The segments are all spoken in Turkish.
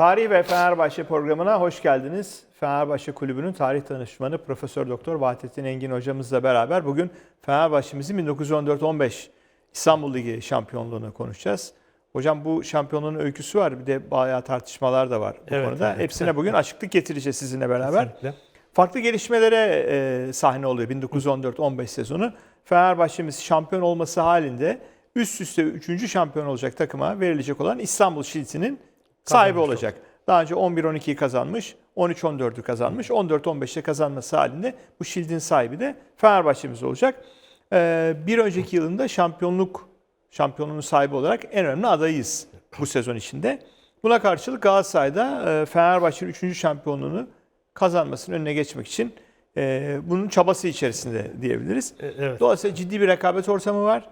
Tarih ve Fenerbahçe programına hoş geldiniz. Fenerbahçe Kulübü'nün tarih danışmanı Profesör Doktor Vahdettin Engin hocamızla beraber bugün Fenerbahçe'mizin 1914-15 İstanbul Ligi şampiyonluğunu konuşacağız. Hocam bu şampiyonluğun öyküsü var. Bir de bayağı tartışmalar da var bu Evet, konuda. evet. Hepsine bugün açıklık getireceğiz sizinle beraber. Kesinlikle. Farklı gelişmelere e, sahne oluyor 1914-15 sezonu. Fenerbahçe'miz şampiyon olması halinde üst üste 3. şampiyon olacak takıma verilecek olan İstanbul Şilti'nin sahibi olacak. Daha önce 11-12'yi kazanmış, 13-14'ü kazanmış, 14-15'te kazanması halinde bu Şilt'in sahibi de Fenerbahçe'miz olacak. E, bir önceki yılında şampiyonluk şampiyonluğun sahibi olarak en önemli adayız bu sezon içinde. Buna karşılık Galatasaray'da e, Fenerbahçe'nin 3. şampiyonluğunu kazanmasının önüne geçmek için e, bunun çabası içerisinde diyebiliriz. E, Evet. Dolayısıyla ciddi bir rekabet ortamı var.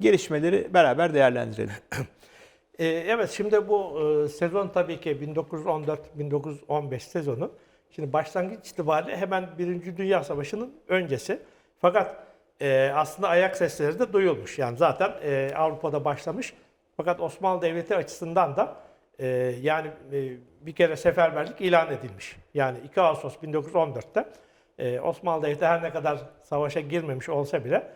Gelişmeleri beraber değerlendirelim. E, evet şimdi bu e, sezon tabii ki 1914-1915 sezonu. Şimdi başlangıç itibariyle hemen Birinci Dünya Savaşı'nın öncesi. Fakat e, aslında ayak sesleri de duyulmuş. Yani zaten e, Avrupa'da başlamış. Fakat Osmanlı Devleti açısından da yani bir kere seferberlik ilan edilmiş. Yani 2 Ağustos 1914'te e, Osmanlı Devleti her ne kadar savaşa girmemiş olsa bile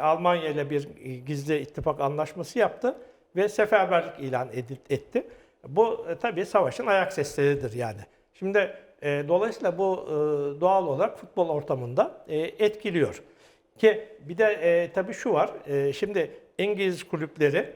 Almanya ile bir gizli ittifak anlaşması yaptı ve seferberlik ilan etti. Bu e, tabii savaşın ayak sesleridir yani. Şimdi e, dolayısıyla bu e, doğal olarak futbol ortamında e, etkiliyor. Ki bir de e, tabii şu var. E, şimdi İngiliz kulüpleri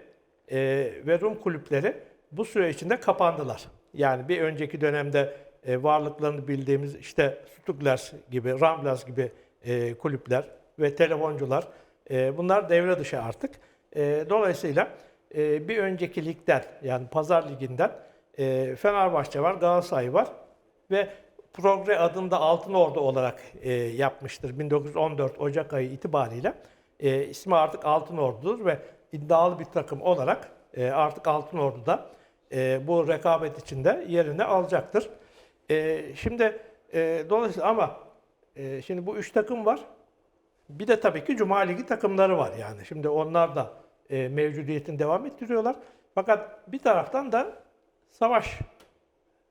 e, ve Rum kulüpleri bu süre içinde kapandılar. Yani bir önceki dönemde e, varlıklarını bildiğimiz işte Stuttgart gibi, Ramblas gibi e, kulüpler ve telefoncular e, bunlar devre dışı artık. E, dolayısıyla e, bir önceki ligden yani Pazar Ligi'nden e, Fenerbahçe var, Galatasaray var ve Progre adında Altın Ordu olarak e, yapmıştır 1914 Ocak ayı itibariyle. E, ismi artık Altın Ordu'dur ve iddialı bir takım olarak artık Altın Ordu'da bu rekabet içinde yerini alacaktır. Şimdi dolayısıyla ama şimdi bu üç takım var. Bir de tabii ki Cuma Ligi takımları var yani. Şimdi onlar da e, mevcudiyetini devam ettiriyorlar. Fakat bir taraftan da savaş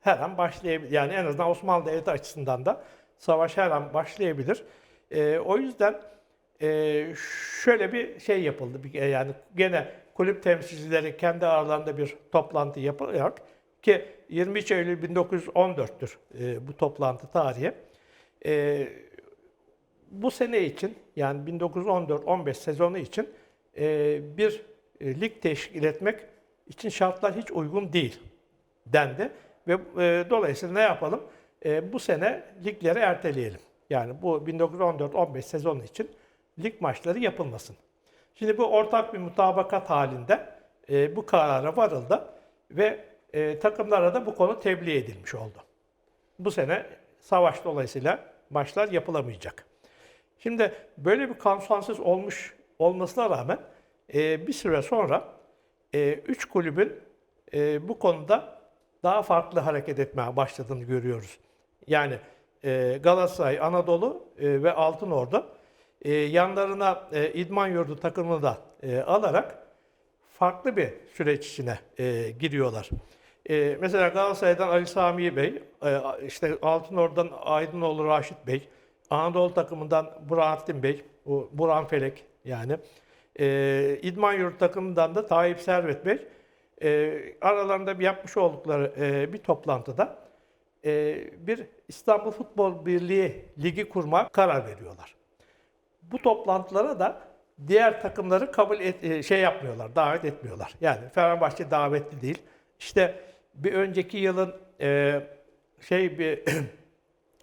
her an başlayabilir. Yani en azından Osmanlı Devleti açısından da savaş her an başlayabilir. E, o yüzden e, şöyle bir şey yapıldı. E, Yani gene kulüp temsilcileri kendi aralarında bir toplantı yaparak ki 23 Eylül 1914'tür e, bu toplantı tarihi. E, bu sene için yani 1914-15 sezonu için bir e, lig teşkil etmek için şartlar hiç uygun değil dendi. Ve e, dolayısıyla ne yapalım? E, bu sene ligleri erteleyelim. Yani bu 1914-15 sezonu için lig maçları yapılmasın. Şimdi bu ortak bir mutabakat halinde e, bu karara varıldı ve e, takımlara da bu konu tebliğ edilmiş oldu. Bu sene savaş dolayısıyla maçlar yapılamayacak. Şimdi böyle bir konsensus olmuş olmasına rağmen e, bir süre sonra e, üç kulübün e, bu konuda daha farklı hareket etmeye başladığını görüyoruz. Yani e, Galatasaray, Anadolu e, ve Altınordu e, yanlarına e, İdman Yurdu takımını da e, alarak farklı bir süreç içine e, giriyorlar. E, mesela Galatasaray'dan Ali Sami Bey, e, işte Altınordu'dan Aydınoğlu Raşit Bey, Anadolu takımından Burhanettin Bey, bu Burhan Felek yani. E, İdman Yurdu takımından da Tayyip Servet Bey. E, aralarında bir yapmış oldukları e, bir toplantıda e, bir İstanbul Futbol Birliği ligi kurma karar veriyorlar. Bu toplantılara da diğer takımları kabul et, e, şey yapmıyorlar, davet etmiyorlar. Yani Fenerbahçe davetli değil. İşte bir önceki yılın e, şey bir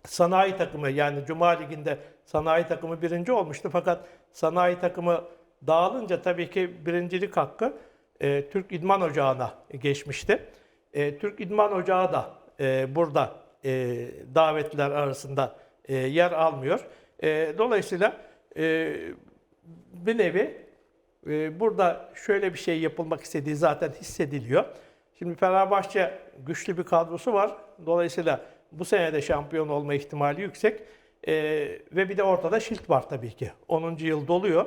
sanayi takımı yani Cuma Ligi'nde sanayi takımı birinci olmuştu fakat sanayi takımı dağılınca tabii ki birincilik hakkı e, Türk İdman Ocağı'na geçmişti. E, Türk İdman Ocağı da e, burada e, davetliler arasında e, yer almıyor. E, dolayısıyla e, bir nevi e, burada şöyle bir şey yapılmak istediği zaten hissediliyor. Şimdi Fenerbahçe güçlü bir kadrosu var. Dolayısıyla bu sene de şampiyon olma ihtimali yüksek. E, ve bir de ortada Şilt var tabii ki. 10. yıl doluyor.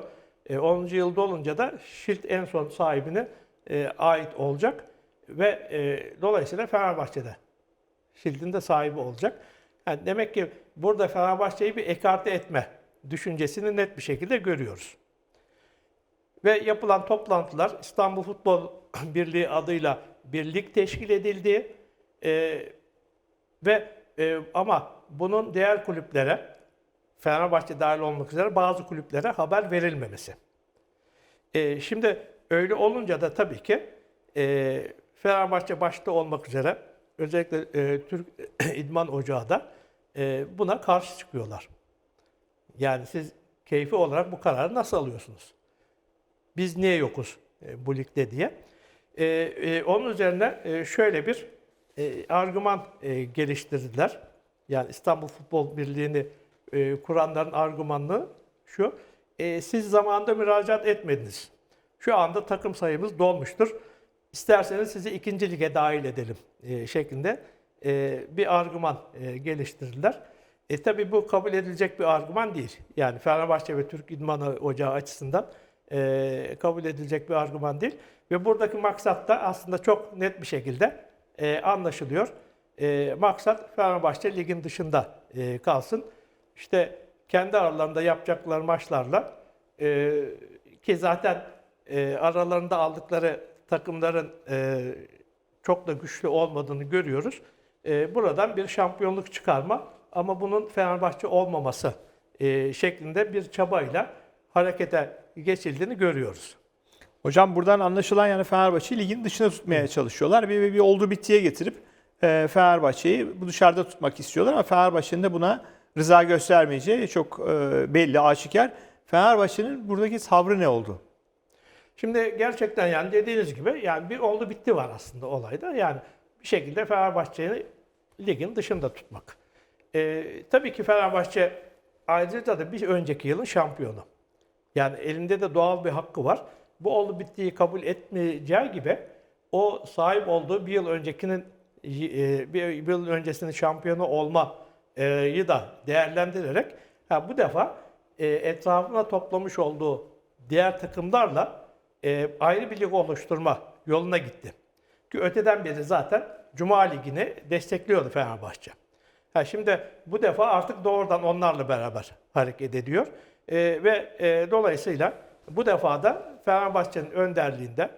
E, 10. yıl dolunca da Şilt en son sahibine e, ait olacak. ve e, dolayısıyla Fenerbahçe'de Şild'in de sahibi olacak. Yani demek ki burada Fenerbahçe'yi bir ekarte etme düşüncesini net bir şekilde görüyoruz. Ve yapılan toplantılar İstanbul Futbol Birliği adıyla bir lig teşkil edildi. Ee, ve e, ama bunun diğer kulüplere Fenerbahçe dahil olmak üzere bazı kulüplere haber verilmemesi. Ee, şimdi öyle olunca da tabii ki e, Fenerbahçe başta olmak üzere özellikle e, Türk İdman Ocağı da e, buna karşı çıkıyorlar. Yani siz keyfi olarak bu kararı nasıl alıyorsunuz? Biz niye yokuz e, bu ligde diye. E, e, onun üzerine e, şöyle bir e, argüman e, geliştirdiler. Yani İstanbul Futbol Birliği'ni e, kuranların argümanı şu. e, siz zamanında müracaat etmediniz. Şu anda takım sayımız dolmuştur. İsterseniz sizi ikinci lige dahil edelim e, şeklinde bir argüman e, geliştirdiler. E tabi bu kabul edilecek bir argüman değil. Yani Fenerbahçe ve Türk İdman Ocağı açısından e, kabul edilecek bir argüman değil. Ve buradaki maksat da aslında çok net bir şekilde e, anlaşılıyor. E, maksat Fenerbahçe ligin dışında e, kalsın. İşte kendi aralarında yapacakları maçlarla e, ki zaten e, aralarında aldıkları takımların e, çok da güçlü olmadığını görüyoruz. E, buradan bir şampiyonluk çıkarma ama bunun Fenerbahçe olmaması e, şeklinde bir çabayla harekete geçildiğini görüyoruz. Hocam buradan anlaşılan yani Fenerbahçe'yi ligin dışına tutmaya çalışıyorlar. Bir, bir, bir oldu bittiye getirip e, Fenerbahçe'yi bu dışarıda tutmak istiyorlar ama Fenerbahçe'nin de buna rıza göstermeyeceği çok e, belli, aşikar. Fenerbahçe'nin buradaki tavrı ne oldu? Şimdi gerçekten yani dediğiniz gibi yani bir oldu bitti var aslında olayda. Yani bir şekilde Fenerbahçe'yi ligin dışında tutmak. Ee, tabii ki Fenerbahçe ayrıca da bir önceki yılın şampiyonu. Yani elinde de doğal bir hakkı var. Bu oldu bittiği kabul etmeyeceği gibi o sahip olduğu bir yıl öncekinin e, bir yıl öncesinin şampiyonu olmayı da değerlendirerek ha, bu defa e, etrafına toplamış olduğu diğer takımlarla e, ayrı bir lig oluşturma yoluna gitti. Ki öteden beri zaten Cuma Ligi'ni destekliyordu Fenerbahçe. Ha şimdi bu defa artık doğrudan onlarla beraber hareket ediyor. Ve dolayısıyla bu defa da Fenerbahçe'nin önderliğinde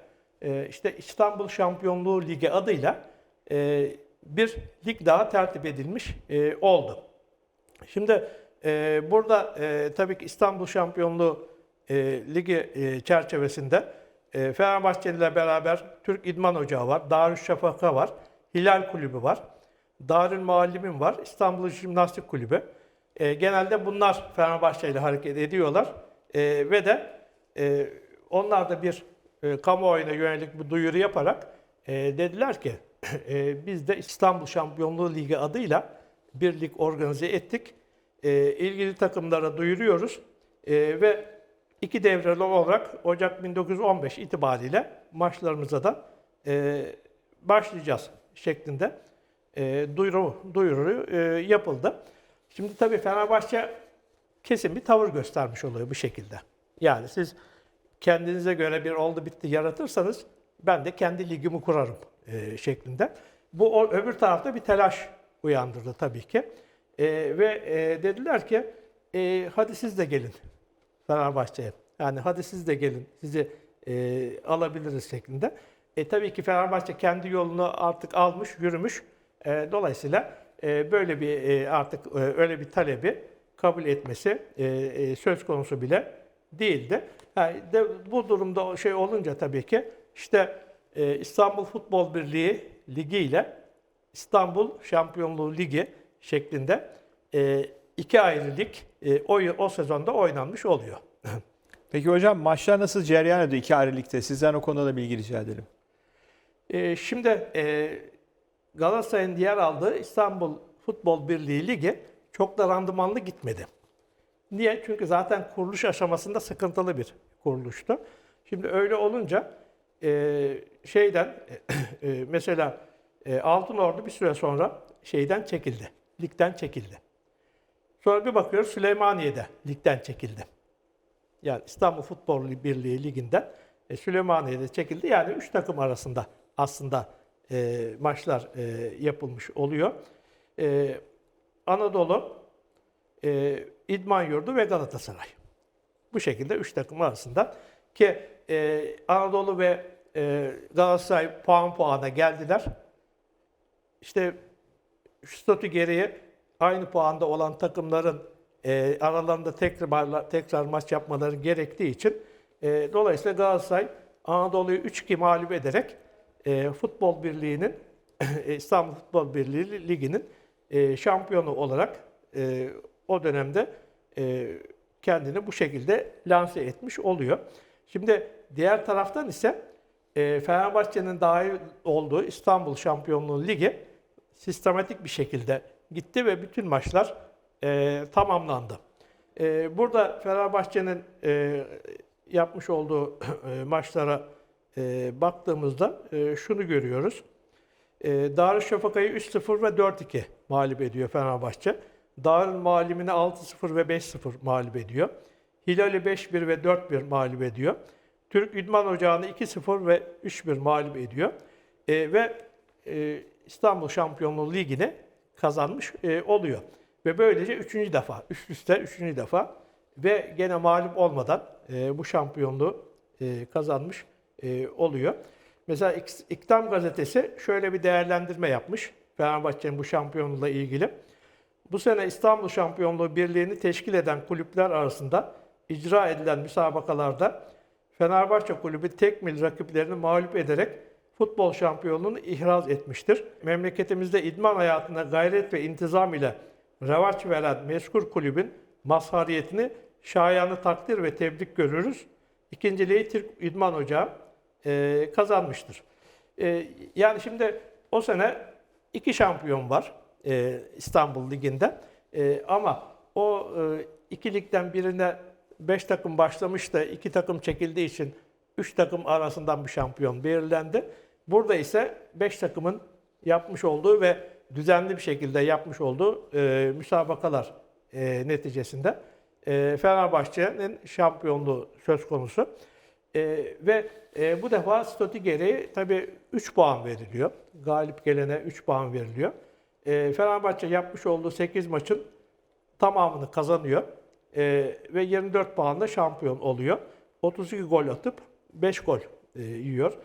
e, işte İstanbul Şampiyonluğu Ligi adıyla e, bir lig daha tertip edilmiş e, oldu. Şimdi burada tabii ki İstanbul Şampiyonluğu Ligi çerçevesinde Fenerbahçe ile beraber Türk İdman Ocağı var, Darüşşafaka var, Hilal Kulübü var, Darül Muallimin var, İstanbul Jimnastik Kulübü. Genelde bunlar Fenerbahçe ile hareket ediyorlar ve de onlar da bir e, kamuoyuna yönelik bir duyuru yaparak e, dediler ki e, biz de İstanbul Şampiyonluğu Ligi adıyla bir lig organize ettik. E, ilgili takımlara duyuruyoruz E, ve iki devreli olarak Ocak 1915 itibariyle maçlarımıza da e, başlayacağız şeklinde e, duyuru, duyuru e, yapıldı. Şimdi tabii Fenerbahçe kesin bir tavır göstermiş oluyor bu şekilde. Yani siz kendinize göre bir oldu bitti yaratırsanız ben de kendi ligimi kurarım e, şeklinde. Bu o, öbür tarafta bir telaş uyandırdı tabii ki. E, ve e, dediler ki e, hadi siz de gelin Fenerbahçe'ye. Yani hadi siz de gelin sizi e, alabiliriz şeklinde. E, tabii ki Fenerbahçe kendi yolunu artık almış, yürümüş. E, dolayısıyla e, böyle bir e, artık e, öyle bir talebi kabul etmesi e, e, söz konusu bile değildi. Yani de, bu durumda şey olunca tabii ki işte e, İstanbul Futbol Birliği Ligi ile İstanbul Şampiyonluğu Ligi şeklinde e, iki ayrı lig e, o, o sezonda oynanmış oluyor. Peki hocam maçlar nasıl cereyan ediyor iki ayrı ligde? Sizden o konuda da bilgi rica edelim. E, şimdi e, Galatasaray'ın diğer aldığı İstanbul Futbol Birliği Ligi çok da randımanlı gitmedi. Niye? Çünkü zaten kuruluş aşamasında sıkıntılı bir kuruluştu. Şimdi öyle olunca e, şeyden e, mesela e, Altınordu bir süre sonra şeyden çekildi. Ligden çekildi. Sonra bir bakıyoruz Süleymaniye'de ligden çekildi. Yani İstanbul Futbol Birliği Ligi'nden e, Süleymaniye'de çekildi. Yani üç takım arasında aslında e, maçlar e, yapılmış oluyor. E, Anadolu, e, İdman Yurdu ve Galatasaray. Bu şekilde üç takım arasında ki e, Anadolu ve e, Galatasaray puan puana geldiler. İşte statü gereği aynı puanda olan takımların e, aralarında tekrar, tekrar maç yapmaları gerektiği için e, dolayısıyla Galatasaray Anadolu'yu 3-2 mağlup ederek e, Futbol Birliği'nin İstanbul Futbol Birliği Ligi'nin e, şampiyonu olarak e, o dönemde e, kendini bu şekilde lanse etmiş oluyor. Şimdi diğer taraftan ise e, Fenerbahçe'nin dahil olduğu İstanbul Şampiyonluğu Ligi sistematik bir şekilde gitti ve bütün maçlar e, tamamlandı. E, burada Fenerbahçe'nin e, yapmış olduğu e, maçlara e, baktığımızda e, şunu görüyoruz. E, Darüşşafaka'yı 3-0 ve 4-2 mağlup ediyor Fenerbahçe. Darül Malimini 6-0 ve 5-0 mağlup ediyor. Hilal'i 5-1 ve 4-1 mağlup ediyor. Türk İdman Ocağı'nı 2-0 ve 3-1 mağlup ediyor. E, ve e, İstanbul Şampiyonluğu Ligi'ni kazanmış e, oluyor. Ve böylece üçüncü defa, üst üste üçüncü defa ve gene mağlup olmadan e, bu şampiyonluğu e, kazanmış e, oluyor. Mesela İk- İktam Gazetesi şöyle bir değerlendirme yapmış Fenerbahçe'nin bu şampiyonluğuyla ilgili. Bu sene İstanbul Şampiyonluğu Birliği'ni teşkil eden kulüpler arasında icra edilen müsabakalarda Fenerbahçe Kulübü tek mil rakiplerini mağlup ederek futbol şampiyonluğunu ihraz etmiştir. Memleketimizde idman hayatına gayret ve intizam ile revaç veren mezkur kulübün mazhariyetini şayanı takdir ve tebrik görürüz. İkinciliği Türk İdman Ocağı e, kazanmıştır. E, yani şimdi o sene iki şampiyon var e, İstanbul Ligi'nde. E, ama o e, iki birine beş takım başlamış da iki takım çekildiği için üç takım arasından bir şampiyon belirlendi. Burada ise beş takımın yapmış olduğu ve düzenli bir şekilde yapmış olduğu e, müsabakalar e, neticesinde e, Fenerbahçe'nin şampiyonluğu söz konusu. E, ve e, bu defa statü gereği tabii 3 puan veriliyor. Galip gelene 3 puan veriliyor. E, Fenerbahçe yapmış olduğu 8 maçın tamamını kazanıyor. E, ve 24 puanla şampiyon oluyor. 32 gol atıp 5 gol e, yiyor.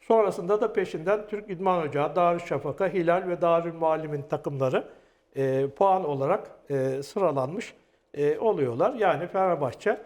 Sonrasında da peşinden Türk İdman Ocağı, Darüşşafaka, Hilal ve Darül Muallim'in takımları e, puan olarak e, sıralanmış e, oluyorlar. Yani Fenerbahçe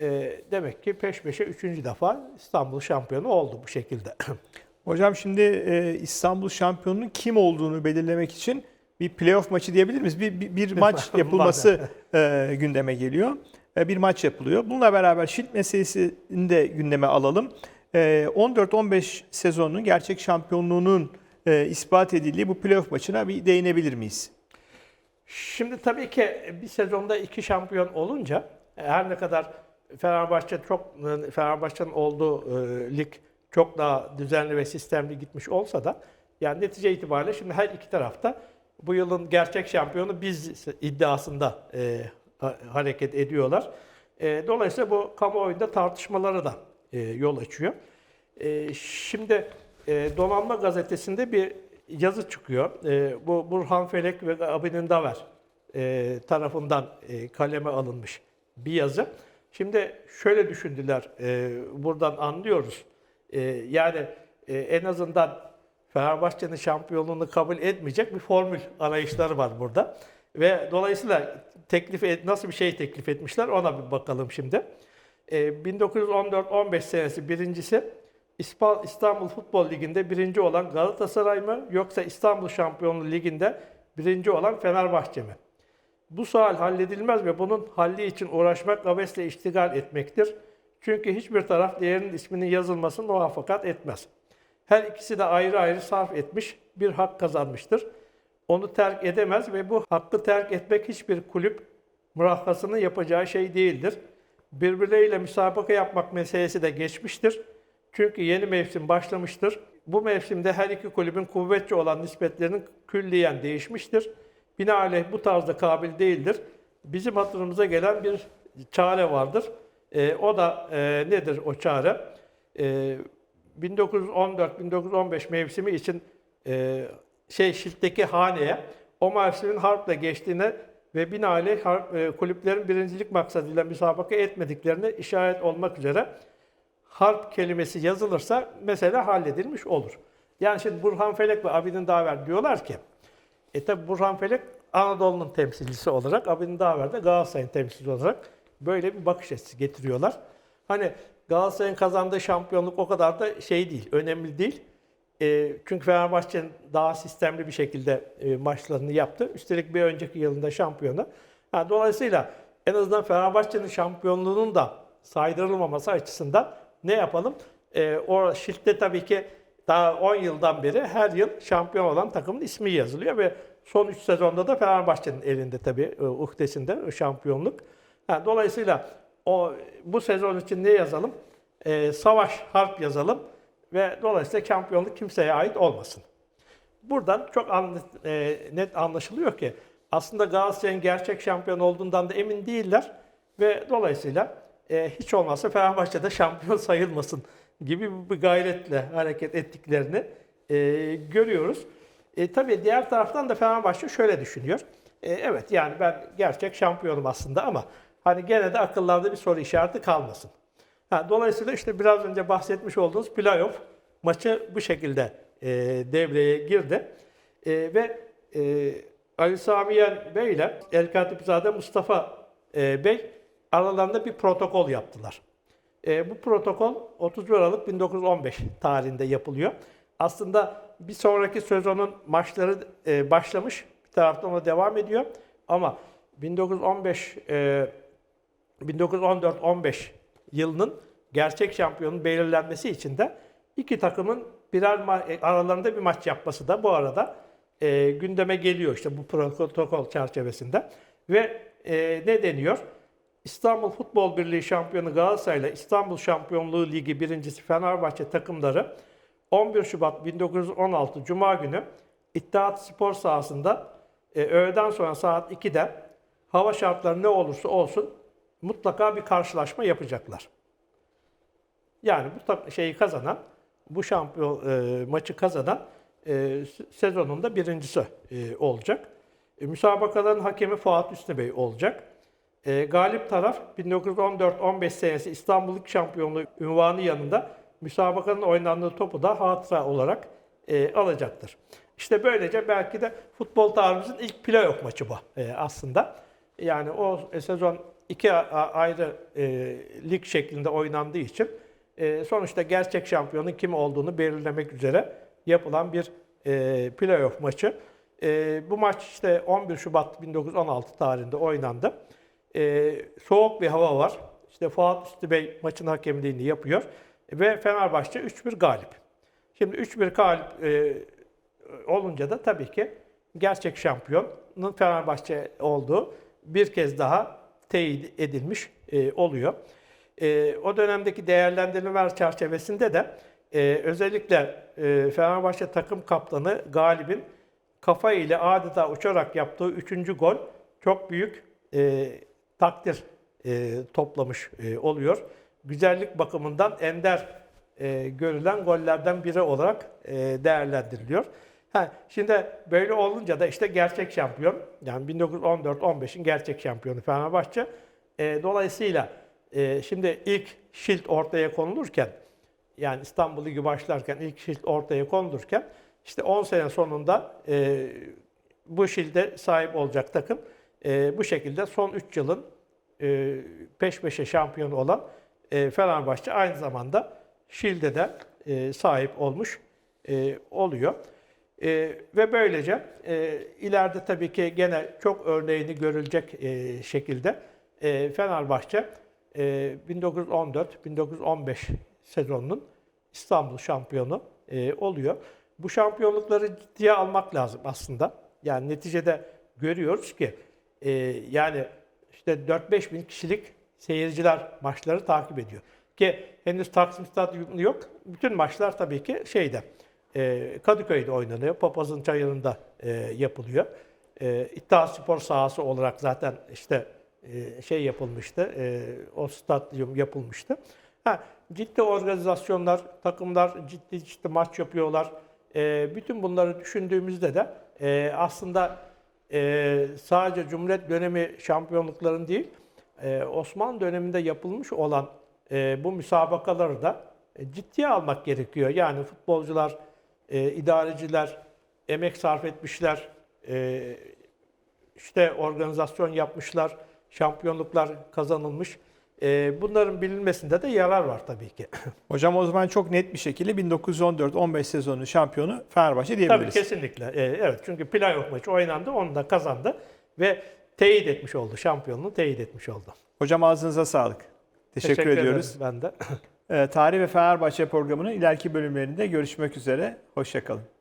e, demek ki peş peşe üçüncü defa İstanbul şampiyonu oldu bu şekilde. Hocam şimdi e, İstanbul şampiyonunun kim olduğunu belirlemek için bir playoff maçı diyebilir miyiz? Bir, bir, bir maç yapılması e, gündeme geliyor. E, bir maç yapılıyor. Bununla beraber şilt meselesini de gündeme alalım. E, 14-15 sezonunun gerçek şampiyonluğunun e, ispat edildiği bu playoff maçına bir değinebilir miyiz? Şimdi tabii ki bir sezonda iki şampiyon olunca e, her ne kadar Fenerbahçe çok Fenerbahçe'nin olduğu e, lig çok daha düzenli ve sistemli gitmiş olsa da yani netice itibariyle şimdi her iki tarafta bu yılın gerçek şampiyonu biz iddiasında e, ha- hareket ediyorlar. E, dolayısıyla bu kamuoyunda tartışmalara da e, yol açıyor. E, şimdi e, Donanma Gazetesi'nde bir yazı çıkıyor. E, bu Burhan Felek ve Abinin Daver e, tarafından e, kaleme alınmış bir yazı. Şimdi şöyle düşündüler, e, buradan anlıyoruz. E, yani e, en azından Fenerbahçe'nin şampiyonluğunu kabul etmeyecek bir formül arayışları var burada. Ve dolayısıyla teklif et, nasıl bir şey teklif etmişler ona bir bakalım şimdi. E, 1914-15 senesi birincisi İstanbul Futbol Ligi'nde birinci olan Galatasaray mı yoksa İstanbul Şampiyonluğu Ligi'nde birinci olan Fenerbahçe mi? Bu sual halledilmez ve bunun halli için uğraşmak abesle iştigal etmektir. Çünkü hiçbir taraf diğerinin isminin yazılmasını muvaffakat etmez. Her ikisi de ayrı ayrı sarf etmiş, bir hak kazanmıştır. Onu terk edemez ve bu hakkı terk etmek hiçbir kulüp mürahhasının yapacağı şey değildir. Birbirleriyle müsabaka yapmak meselesi de geçmiştir. Çünkü yeni mevsim başlamıştır. Bu mevsimde her iki kulübün kuvvetçi olan nispetlerinin külliyen değişmiştir. Binaenaleyh bu tarzda kabil değildir. Bizim hatırımıza gelen bir çare vardır. Ee, o da e, nedir o çare? Ee, 1914-1915 mevsimi için e, şey Şilt'teki haneye o mevsimin harple geçtiğine ve binaenaleyh harp, e, kulüplerin birincilik maksadıyla müsabaka etmediklerine işaret olmak üzere harp kelimesi yazılırsa mesele halledilmiş olur. Yani şimdi Burhan Felek ve Abidin Daver diyorlar ki, e tabi Burhan Felek Anadolu'nun temsilcisi olarak, Abidin Daver de Galatasaray'ın temsilcisi olarak böyle bir bakış açısı getiriyorlar. Hani Galatasaray'ın kazandığı şampiyonluk o kadar da şey değil, önemli değil. E, çünkü Fenerbahçe'nin daha sistemli bir şekilde e, maçlarını yaptı. Üstelik bir önceki yılında şampiyonu. Ha, dolayısıyla en azından Fenerbahçe'nin şampiyonluğunun da saydırılmaması açısından ne yapalım? E, o şiltte tabii ki daha 10 yıldan beri her yıl şampiyon olan takımın ismi yazılıyor ve son 3 sezonda da Fenerbahçe'nin elinde tabii e, uhdesinde şampiyonluk. Ha, dolayısıyla o bu sezon için ne yazalım? E, savaş, harp yazalım ve dolayısıyla şampiyonluk kimseye ait olmasın. Buradan çok anla- e, net anlaşılıyor ki aslında Galatasaray'ın gerçek şampiyon olduğundan da emin değiller ve dolayısıyla e, hiç olmazsa Fenerbahçe'de şampiyon sayılmasın gibi bir gayretle hareket ettiklerini e, görüyoruz. E, tabii diğer taraftan da Fenerbahçe şöyle düşünüyor. E, evet yani ben gerçek şampiyonum aslında ama hani gene de akıllarda bir soru işareti kalmasın. Ha, dolayısıyla işte biraz önce bahsetmiş olduğunuz playoff maçı bu şekilde e, devreye girdi. E, ve e, Ali Sami Yen Bey ile El Katipzade Mustafa e, Bey aralarında bir protokol yaptılar. E, bu protokol 31 Aralık 1915 tarihinde yapılıyor. Aslında bir sonraki sezonun maçları e, başlamış, bir taraftan ona devam ediyor. Ama 1915 e, 1914-15 yılının gerçek şampiyonun belirlenmesi için de iki takımın birer e, aralarında bir maç yapması da bu arada e, gündeme geliyor işte bu protokol çerçevesinde. Ve e, ne deniyor? İstanbul Futbol Birliği şampiyonu Galatasaray ile İstanbul Şampiyonluğu Ligi birincisi Fenerbahçe takımları 11 Şubat 1916 Cuma günü İttihat Spor sahasında e, öğleden sonra saat 2'de hava şartları ne olursa olsun mutlaka bir karşılaşma yapacaklar. Yani bu şeyi kazanan, bu şampiyon e, maçı kazanan e, s- sezonun da birincisi e, olacak. E, müsabakaların hakemi Fuat Üstü Bey olacak. E, galip taraf 1914-15 senesi İstanbul Lig Şampiyonluğu ünvanı yanında müsabakanın oynandığı topu da hatıra olarak e, alacaktır. İşte böylece belki de futbol tarihimizin ilk playoff maçı bu e, aslında. Yani o e, sezon iki ayrı e, lig şeklinde oynandığı için e, sonuçta gerçek şampiyonun kim olduğunu belirlemek üzere yapılan bir e, playoff maçı. E, bu maç işte 11 Şubat 1916 tarihinde oynandı. E, soğuk bir hava var. İşte Fuat Üstü Bey maçın hakemliğini yapıyor ve Fenerbahçe 3-1 galip. Şimdi 3-1 galip e, olunca da tabii ki gerçek şampiyonun Fenerbahçe olduğu bir kez daha teyit edilmiş e, oluyor. E, o dönemdeki değerlendirmeler çerçevesinde de e, özellikle e, Fenerbahçe takım kaptanı Galip'in kafa ile adeta uçarak yaptığı üçüncü gol çok büyük e, takdir e, toplamış e, oluyor. Güzellik bakımından ender e, görülen gollerden biri olarak e, değerlendiriliyor. Ha, şimdi böyle olunca da işte gerçek şampiyon, yani 1914-15'in gerçek şampiyonu Fenerbahçe. E, dolayısıyla e, şimdi ilk şilt ortaya konulurken, yani İstanbul Ligi başlarken ilk şilt ortaya konulurken, işte 10 sene sonunda e, bu şilde sahip olacak takım e, bu şekilde son 3 yılın e, peş peşe şampiyonu olan e, Fenerbahçe aynı zamanda Şil'de de e, sahip olmuş e, oluyor. E, ve böylece e, ileride tabii ki gene çok örneğini görülecek e, şekilde e, Fenerbahçe e, 1914-1915 sezonunun İstanbul şampiyonu e, oluyor. Bu şampiyonlukları ciddiye almak lazım aslında. Yani neticede görüyoruz ki e, yani işte 4-5 bin kişilik seyirciler maçları takip ediyor. Ki henüz Taksim Stadyumu yok. Bütün maçlar tabii ki şeyde e, Kadıköy'de oynanıyor. Papaz'ın çayırında e, yapılıyor. E, İttihat Spor sahası olarak zaten işte e, şey yapılmıştı. E, o stadyum yapılmıştı. Ha, ciddi organizasyonlar, takımlar ciddi ciddi maç yapıyorlar. e, bütün bunları düşündüğümüzde de e, aslında e, sadece Cumhuriyet dönemi şampiyonlukların değil, e, Osmanlı döneminde yapılmış olan e, bu müsabakaları da e, ciddiye almak gerekiyor. Yani futbolcular, e, idareciler emek sarf etmişler, e, işte organizasyon yapmışlar, şampiyonluklar kazanılmış. E, bunların bilinmesinde de yarar var tabii ki. Hocam o zaman çok net bir şekilde 1914-15 sezonu şampiyonu Fenerbahçe tabii diyebiliriz. kesinlikle. E, evet çünkü playoff maçı oynandı, onu da kazandı ve teyit etmiş oldu, şampiyonluğu teyit etmiş oldu. Hocam ağzınıza sağlık. Teşekkür, ediyoruz. ederim ben de. Ee, Tarih ve Fenerbahçe programının ileriki bölümlerinde görüşmek üzere. Hoşçakalın.